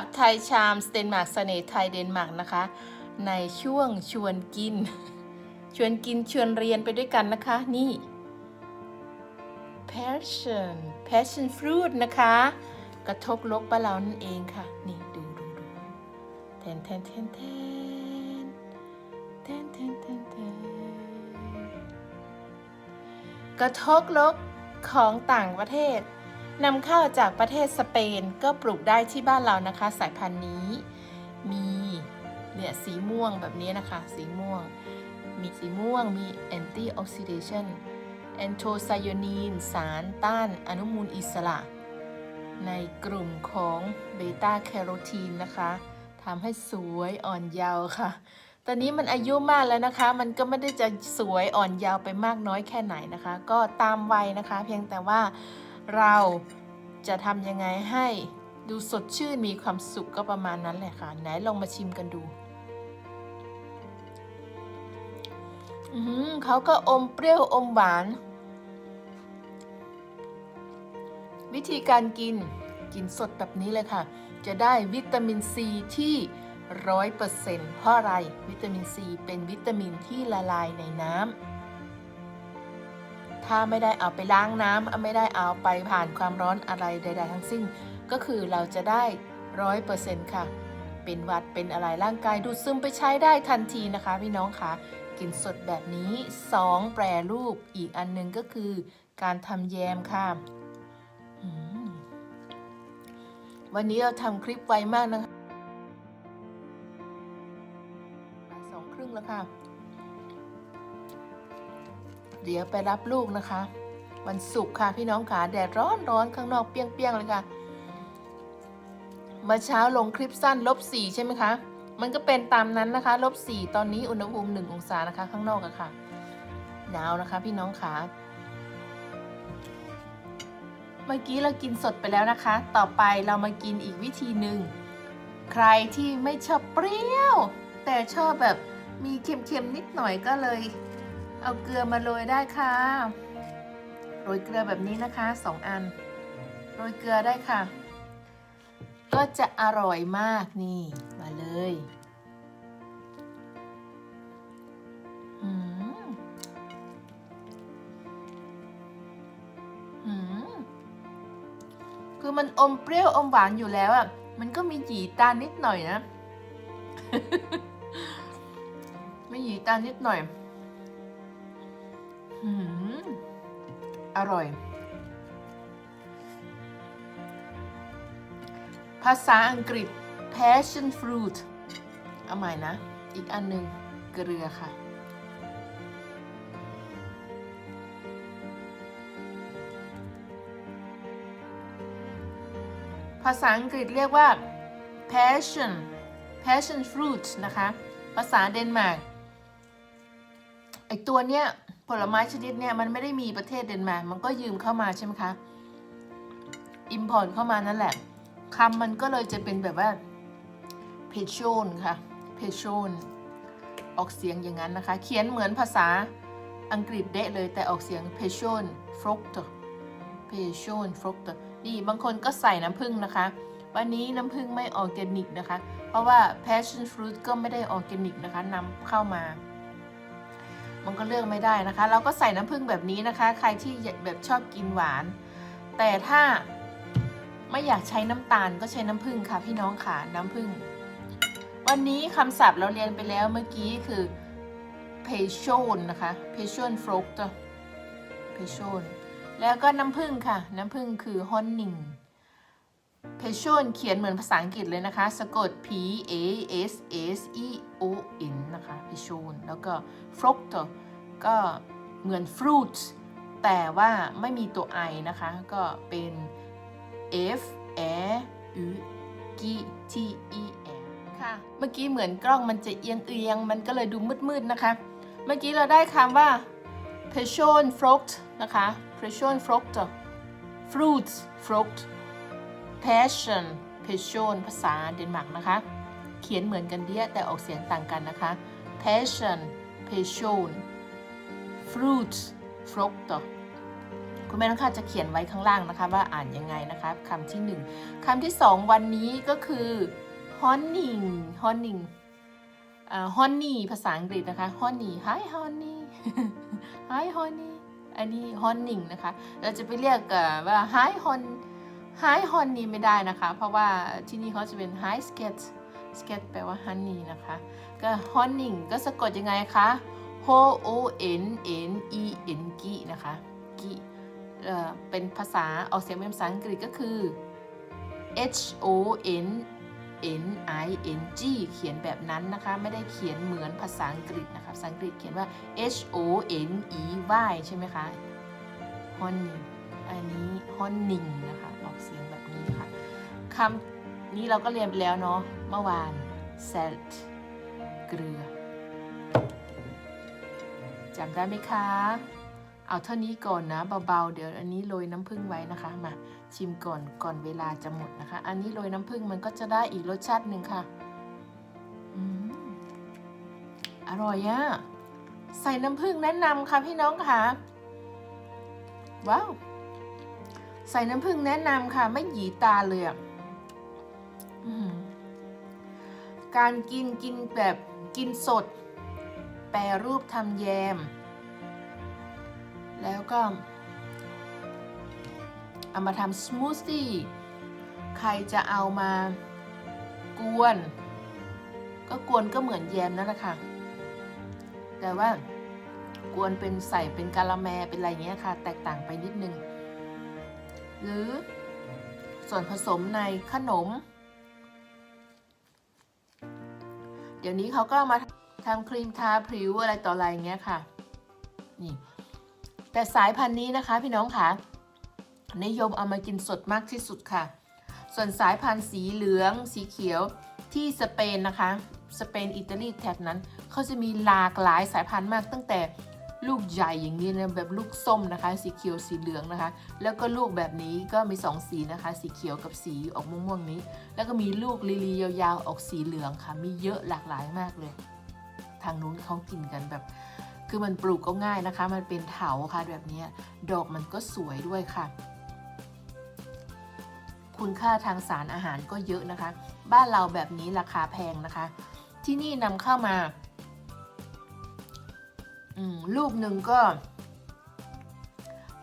ับกับไทยชามสเตนมาร์กเสน่ห์ไทยเดนมาร์กนะคะ ในช่วงชวนกิน ชวนกินชวนเรียนไปด้วยกันนะคะ นี่ passion passion fruit นะคะ กระทบลกบ้านเรานั่นเองค่ะ นี่ดูดูดูแทนแทนแทนแทนแทนแทนแทนแทนกระทบลกของต่างประเทศ นำเข้าจากประเทศสเปนก็ปลูกได้ที่บ้านเรานะคะ สายพันธุ์นี้ มีเนี่ยสีม่วงแบบนี้นะคะ สีม่วง มีสีม่วงมี anti oxidation แอนโทไซโยนีนสารต้านอนุมูลอิสระ ในกลุ่มของเบต้าแคโรทีนนะคะทำให้สวยอ่อนเยาว์ค่ะ ตอนนี้มันอายุมากแล้วนะคะ มันก็ไม่ได้จะสวยอ่อนเยาว์ไปมากน้อยแค่ไหนนะคะ ก็ตามวัยนะคะ เพียงแต่ว่าเรา จะทำยังไงให้ดูสดชื่นมีความสุขก็ประมาณนั้นแหละค่ะ ไหนลองมาชิมกันดูอืเขาก็อมเปรี้ยวอมหวาน วิธีการกินกินสดแบบนี้เลยค่ะ จะได้วิตามินซีที่ร้อยเปอร์เซ็นต์เพราะอะไร วิตามินซีเป็นวิตามินที่ละลายในน้ำ ถ้าไม่ได้เอาไปล้างน้ำไม่ได้เอาไปผ่านความร้อนอะไรใด ๆ ทั้งสิ้น ก็คือเราจะได้ร้อยเปอร์เซ็นต์ค่ะ เป็นวัดเป็นอะไรร่างกายดูดซึมไปใช้ได้ทันทีนะคะ พี่น้องคะกินสดแบบนี้ 2 แปรรูปอีกอันหนึงก็คือการทำแยมค่ะวันนี้เราทำคลิปไวมากนะคะสองครึ่งแล้วค่ะ เดี๋ยวไปรับลูกนะคะ วันศุกร์ค่ะพี่น้องขาแดดร้อนร้อนข้างนอกเปียงๆเลยค่ะเมื่อเช้าลงคลิปสั้นลบสี่ใช่ไหมคะมันก็เป็นตามนั้นนะคะลบสี่ตอนนี้อุณหภูมิหนึ่งองศานะคะ ข้างนอกอะค่ะหนาวนะคะ พี่น้องขาเมื่อกี้เรากินสดไปแล้วนะคะ ต่อไปเรามากินอีกวิธีหนึ่งใครที่ไม่ชอบเปรี้ยว แต่ชอบแบบมีเค็มๆนิดหน่อยก็เลย เอาเกลือมาโรยได้ค่ะ โรยเกลือแบบนี้นะคะสองอัน โรยเกลือได้ค่ะ ก็จะอร่อยมากนี่มาเลยคือมันอมเปรี้ยวอมหวานอยู่แล้วอะ มันก็มีหยีตานิดหน่อยนะ ไม่หยีตานิดหน่อย อร่อย ภาษาอังกฤษ passion fruit เอาใหม่นะ อีกอันหนึ่งเกลือค่ะ ภาษาอังกฤษเรียกว่า passion passion fruit นะคะ ภาษาเดนมาร์กไอตัวเนี้ย ผลไม้ชนิดเนี้ยมันไม่ได้มีประเทศเดนมาร์กมันก็ยืมเข้ามาใช่ไหมคะอิมพอร์ตเข้ามานั่นแหละคำมันก็เลยจะเป็นแบบว่าเพชชนค่ะเพชชนออกเสียงอย่างนั้นนะคะ เขียนเหมือนภาษาอังกฤษเดะเลยแต่ออกเสียงเพชชนฟรกเตอร์เพชชนฟรกเตอร์นี่บางคนก็ใส่น้ำผึ้งนะคะ วันนี้น้ำผึ้งไม่ออร์แกนิกนะคะ เพราะว่า passion fruit ก็ไม่ได้ออร์แกนิกนะคะนำเข้ามา มันก็เลือกไม่ได้นะคะ เราก็ใส่น้ำผึ้งแบบนี้นะคะ ใครที่แบบชอบกินหวาน แต่ถ้าไม่อยากใช้น้ำตาลก็ใช้น้ำผึ้งค่ะ พี่น้องค่ะน้ำผึ้งวันนี้คำศัพท์เราเรียนไปแล้วเมื่อกี้คือ passion นะคะ passion fruit passion แล้วก็น้ำผึ้งค่ะ น้ำผึ้งคือ honey passion เขียนเหมือนภาษาอังกฤษเลยนะคะ สะกด p a s s e o n นะคะ passion แล้วก็ fruit ก็เหมือน fruit แต่ว่าไม่มีตัว i นะคะ ก็เป็น F A U G T E N ค่ะ เมื่อกี้เหมือนกล้องมันจะเอียงเอียงๆมันก็เลยดูมืดๆนะคะ เมื่อกี้เราได้คำว่า passion fruit นะคะ passion fruit fruits fruit passion passion ภาษาเดนมาร์กนะคะ เขียนเหมือนกันเดียแต่ออกเสียงต่างกันนะคะ passion passion fruit fruit คุณแม่น้องข้าจะเขียนไว้ข้างล่างนะคะ ว่าอ่านยังไงนะคะคำที่หนึ่งคำที่สองวันนี้ก็คือ honey honey อ honey ภาษาอังกฤษนะคะ honey hi honey hi honey อันนี้ honey นะคะ เราจะไปเรียกว่า hi hon hi honey ไม่ได้นะคะ เพราะว่าที่นี่เขาจะเป็น hi sket sket แปลว่า honey นะคะ ก็ honey ก็สะกดยังไงคะ h o n n e n กีนะคะกีเอ่อเป็นภาษาออกเสียงเป็นภาษาอังกฤษก็คือ h o n n i n g เขียนแบบนั้นนะคะ ไม่ได้เขียนเหมือนภาษาอังกฤษนะคะภาษาอังกฤษเขียนว่า h o n e y ใช่ไหมคะ honey อันนี้ honey นะคะ ออกเสียงแบบนี้ค่ะคำ นี้เราก็เรียนไปแล้วเนาะเมื่อวาน salt เกลือจำได้ไหมคะ เอาเท่านี้ก่อนนะเบาๆ เดี๋ยวอันนี้โรยน้ำผึ้งไว้นะคะมาชิมก่อนก่อนเวลาจะหมดนะคะ อันนี้โรยน้ำผึ้งมันก็จะได้อีกรสชาติหนึ่งค่ะอร่อยอะใส่น้ำผึ้งแนะนำค่ะพี่น้องค่ะว้าว ใส่น้ำผึ้งแนะนำค่ะ ไม่หยีตาเลยอะ การกินกินแบบกินสด แปรรูปทำแยม แล้วก็เอามาทำสมูทตี้ใครจะเอามากวน ก็กวนก็เหมือนแยมนั่นแหละค่ะ แต่ว่ากวนเป็นใส่เป็นกะละแมเป็นอะไรเงี้ยค่ะ แตกต่างไปนิดนึง หรือส่วนผสมในขนม เดี๋ยวนี้เขาก็มาทำครีมทาผิวอะไรต่ออะไรเงี้ยค่ะ นี่ แต่สายพันธุ์นี้นะคะพี่น้องค่ะ นิยมเอามากินสดมากที่สุดค่ะ ส่วนสายพันธุ์สีเหลือง สีเขียวที่สเปนนะคะ สเปน อิตาลีแถบนั้น เขาจะมีหลากหลายสายพันธุ์มากตั้งแต่ ลูกใหญ่อย่างนี้นะแบบลูกส้มนะคะ สีเขียวสีเหลืองนะคะ แล้วก็ลูกแบบนี้ก็มีสองสีนะคะ สีเขียวกับสีออกม่วงๆนี้ แล้วก็มีลูกลีลียาวๆออกสีเหลืองค่ะ มีเยอะหลากหลายมากเลย ทางนู้นเขากินกันแบบ คือมันปลูกก็ง่ายนะคะ มันเป็นเถาค่ะแบบนี้ดอกมันก็สวยด้วยค่ะคุณค่าทางสารอาหารก็เยอะนะคะ บ้านเราแบบนี้ราคาแพงนะคะ ที่นี่นำเข้ามา ลูกหนึ่งก็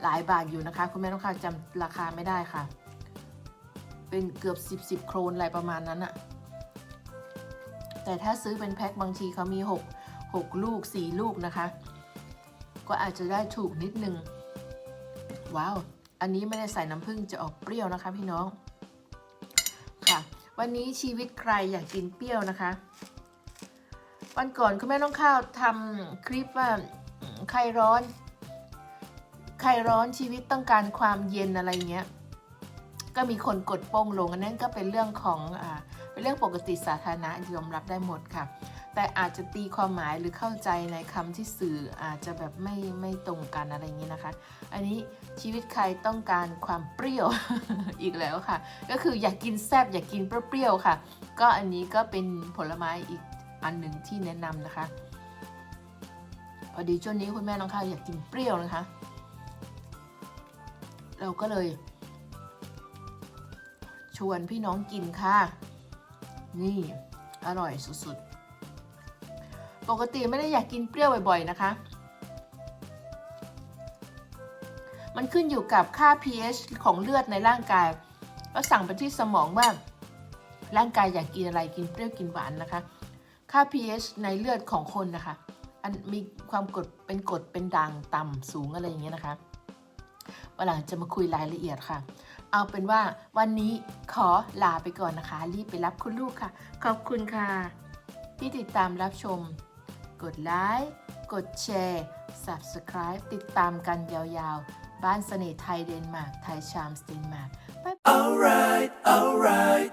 หลายบาทอยู่นะคะ คุณแม่ต้องค่ะจำราคาไม่ได้ค่ะ เป็นเกือบ10 10โครนอะไรประมาณนั้นอะแต่ถ้าซื้อเป็นแพ็คบางทีเขามี6 6ลูก4ลูกนะคะ ก็อาจจะได้ถูกนิดนึง ว้าว อันนี้ไม่ได้ใส่น้ำผึ้งจะออกเปรี้ยวนะคะพี่น้อง ค่ะ วันนี้ชีวิตใครอยากกินเปรี้ยวนะคะ วันก่อนคุณแม่น้องข้าวทำคลิปว่าใครร้อนใครร้อนชีวิตต้องการความเย็นอะไรเงี้ย ก็มีคนกดโป้งลงอันนั้นก็เป็นเรื่องของอ่าเป็นเรื่องปกติสาธารณะยอมรับได้หมดค่ะ แต่อาจจะตีความหมายหรือเข้าใจในคำที่สื่ออาจจะแบบไม่ไม่ตรงกันอะไรอย่างนี้นะคะ อันนี้ชีวิตใครต้องการความเปรี้ยว อีกแล้วค่ะ ก็คืออยากกินแซบอยากกินเปรี้ยวๆค่ะ ก็อันนี้ก็เป็นผลไม้อีก อันหนึ่งที่แนะนำนะคะพอดีช่วงนี้คุณแม่น้องข้าวอยากกินเปรี้ยวนะคะ เราก็เลย ชวนพี่น้องกินค่ะ นี่อร่อยสุดๆ ปกติไม่ได้อยากกินเปรี้ยวบ่อยๆนะคะ มันขึ้นอยู่กับค่า pH ของเลือดในร่างกายก็สั่งไปที่สมองว่าร่างกายอยากกินอะไรกินเปรี้ยวกินหวานนะคะ ค่า pH ในเลือดของคนนะคะ อันมีความกดเป็นกรดเป็นด่างต่ำสูงอะไรอย่างเงี้ยนะคะวันหลังจะมาคุยรายละเอียดค่ะ เอาเป็นว่าวันนี้ขอลาไปก่อนนะคะ รีบไปรับคุณลูกค่ะ ขอบคุณค่ะ ที่ติดตามรับชม กดไลค์กดแชร์ Subscribe ติดตามกันยาวๆ บ้านเสน่ห์ไทยเดนมาร์กไทยชามสเดนมาร์ก Alright, alright.